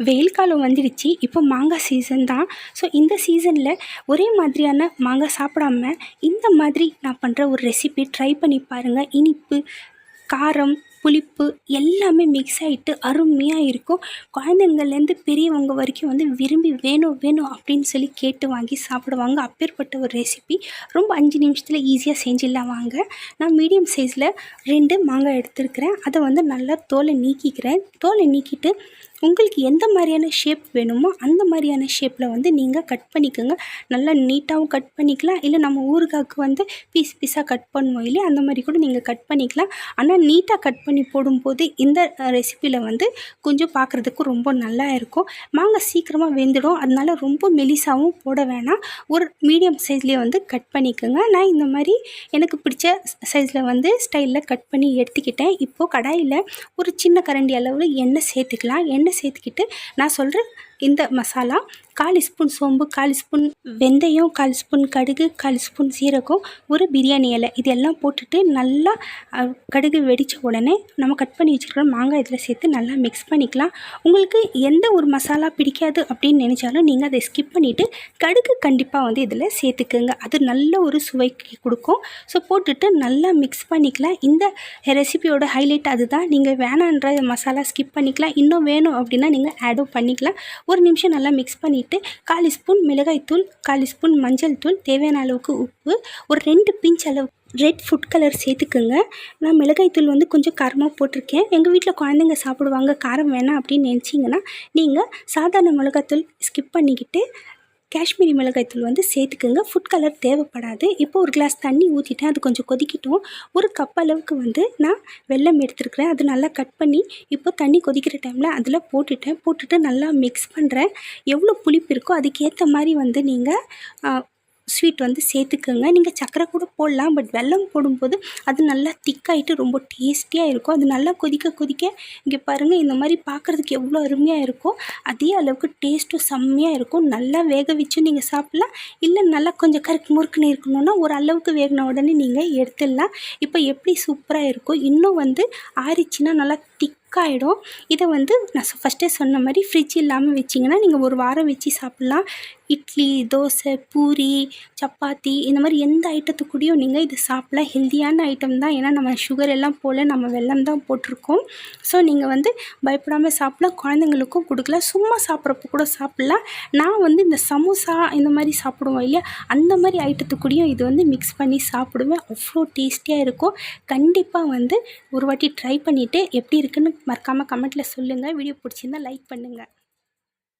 வெயில் காலம் வந்துடுச்சு இப்போ மாங்காய் சீசன் தான். ஸோ இந்த சீசனில் ஒரே மாதிரியான மாங்காய் சாப்பிடாம இந்த மாதிரி நான் பண்ணுற ஒரு ரெசிபி ட்ரை பண்ணி பாருங்கள் இனிப்பு காரம் புளிப்பு எல்லாமே மிக்ஸ் ஆகிட்டு அருமையாக இருக்கும். குழந்தைங்கள்லேருந்து பெரியவங்க வரைக்கும் வந்து விரும்பி வேணும் வேணும் அப்படின்னு சொல்லி கேட்டு வாங்கி சாப்பிடுவாங்க. அப்பேற்பட்ட ஒரு ரெசிபி ரொம்ப அஞ்சு நிமிஷத்தில் ஈஸியாக செஞ்சிடலாம் வாங்க. நான் மீடியம் சைஸில் ரெண்டு மாங்காய் எடுத்துருக்கிறேன். அதை வந்து நல்லா தோலை நீக்கிக்கிறேன். தோலை நீக்கிட்டு உங்களுக்கு எந்த மாதிரியான ஷேப் வேணுமோ அந்த மாதிரியான ஷேப்பில் வந்து நீங்கள் கட் பண்ணிக்கோங்க. நல்லா நீட்டாகவும் கட் பண்ணிக்கலாம். இல்லை நம்ம ஊறுகாய்க்கு வந்து பீஸ் பீஸாக கட் பண்ணுவோம் இல்லையா? அந்த மாதிரி கூட நீங்கள் கட் பண்ணிக்கலாம். ஆனால் நீட்டாக கட் பண்ணி போடும்போது இந்த ரெசிப்பியில் வந்து கொஞ்சம் பார்க்குறதுக்கு ரொம்ப நல்லா இருக்கும். மாங்காய் சீக்கிரமாக வெந்துடும். அதனால ரொம்ப மெலிசாகவும் போட வேணாம். ஒரு மீடியம் சைஸ்லேயே வந்து கட் பண்ணிக்கோங்க. நான் இந்த மாதிரி எனக்கு பிடிச்ச சைஸில் வந்து ஸ்டைலில் கட் பண்ணி எடுத்துக்கிட்டேன். இப்போது கடாயில் ஒரு சின்ன கரண்டி அளவில் எண்ணெய் சேர்த்துக்கலாம். எண்ணெய் சேர்த்துக்கிட்டு நான் சொல்கிற இந்த மசாலா கால் ஸ்பூன் சோம்பு கால் ஸ்பூன் வெந்தயம் கால் ஸ்பூன் கடுகு கால் ஸ்பூன் சீரகம் ஒரு பிரியாணி இலை. இதெல்லாம் போட்டுட்டு நல்லா கடுகு வெடித்த உடனே நம்ம கட் பண்ணி வச்சுருக்கிற மாங்காய் இதில் சேர்த்து நல்லா மிக்ஸ் பண்ணிக்கலாம். உங்களுக்கு எந்த ஒரு மசாலா பிடிக்காது அப்படின்னு நினச்சாலும் நீங்கள் அதை ஸ்கிப் பண்ணிவிட்டு கடுகு கண்டிப்பாக வந்து இதில் சேர்த்துக்குங்க. அது நல்ல ஒரு சுவைக்கு கொடுக்கும். ஸோ போட்டுட்டு நல்லா மிக்ஸ் பண்ணிக்கலாம். இந்த ரெசிபியோட ஹைலைட் அதுதான். நீங்கள் வேணான்ற மசாலா ஸ்கிப் பண்ணிக்கலாம். இன்னும் வேணும் அப்படின்னா நீங்கள் ஆடும் பண்ணிக்கலாம். ஒரு நிமிஷம் நல்லா மிக்ஸ் பண்ணிவிட்டு காலி ஸ்பூன் மிளகாய்த்தூள் காலி ஸ்பூன் மஞ்சள் தூள் தேவையான அளவுக்கு உப்பு ஒரு ரெண்டு பிஞ்ச் அளவு ரெட் ஃபுட் கலர் சேர்த்துக்குங்க. நான் மிளகாய்த்தூள் வந்து கொஞ்சம் காரமாக போட்டிருக்கேன். எங்கள் வீட்டில் குழந்தைங்க சாப்பிடுவாங்க காரம் வேணாம் அப்படின்னு நினச்சிங்கன்னா நீங்கள் சாதாரண மிளகாய்த்தூள் ஸ்கிப் பண்ணிக்கிட்டு காஷ்மீரி மிளகாய்த்தூள் வந்து சேர்த்துக்குங்க. ஃபுட் கலர் தேவைப்படாது. இப்போ ஒரு கிளாஸ் தண்ணி ஊற்றிட்டேன் அது கொஞ்சம் கொதிக்கட்டும். ஒரு கப் அளவுக்கு வந்து நான் வெல்லம் எடுத்துருக்கிறேன். அது நல்லா கட் பண்ணி இப்போ தண்ணி கொதிக்கிற டைமில் அதில் போட்டுட்டேன். போட்டுட்டு நல்லா மிக்ஸ் பண்ணுறேன் எவ்வளோ புளிப்பு இருக்கோ அதுக்கேற்ற மாதிரி வந்து நீங்கள் ஸ்வீட் வந்து சேர்த்துக்கோங்க. நீங்கள் சர்க்கரை கூட போடலாம் பட் வெல்லம் போடும்போது அது நல்லா திக்காயிட்டு ரொம்ப டேஸ்டியாக இருக்கும். அது நல்லா கொதிக்க கொதிக்க இங்கே பாருங்கள் இந்த மாதிரி பார்க்குறதுக்கு எவ்வளோ அருமையாக இருக்கும் அதே அளவுக்கு டேஸ்ட்டும் செம்மையாக இருக்கும். நல்லா வேக வச்சு நீங்கள் சாப்பிட்லாம். இல்லை நல்லா கொஞ்சம் கருக்கு முறுக்குன்னு இருக்கணும்னா ஒரு அளவுக்கு வேகின உடனே நீங்கள் எடுத்துடலாம். இப்போ எப்படி சூப்பராக இருக்கும் இன்னும் வந்து ஆறிச்சுன்னா நல்லா திக்காயிடும் இதை வந்து நான் ஃபஸ்ட்டே சொன்ன மாதிரி ஃப்ரிட்ஜ் இல்லாமல் வச்சிங்கன்னா நீங்கள் ஒரு வாரம் வச்சு சாப்பிட்லாம். இட்லி தோசை பூரி சப்பாத்தி இந்த மாதிரி எந்த ஐட்டத்துக்கூடயும் நீங்கள் இது சாப்பிடலாம். ஹெல்த்தியான ஐட்டம் தான். ஏன்னா நம்ம சுகர் எல்லாம் போல் நம்ம வெள்ளம் தான் போட்டிருக்கோம். ஸோ நீங்கள் வந்து பயப்படாமல் சாப்பிடலாம். குழந்தைங்களுக்கும் கொடுக்கலாம். சும்மா சாப்பிட்றப்ப கூட சாப்பிட்லாம். நான் வந்து இந்த சமோசா இந்த மாதிரி சாப்பிடுவோம் இல்லையா? அந்த மாதிரி ஐட்டத்துக்கூடயும் இது வந்து மிக்ஸ் பண்ணி சாப்பிடுவேன். அவ்வளோ டேஸ்டியாக இருக்கும். கண்டிப்பாக வந்து ஒரு வாட்டி ட்ரை பண்ணிவிட்டு எப்படி இருக்குன்னு மறக்காமல் கமெண்ட்டில் சொல்லுங்கள் வீடியோ பிடிச்சிருந்தா லைக் பண்ணுங்கள்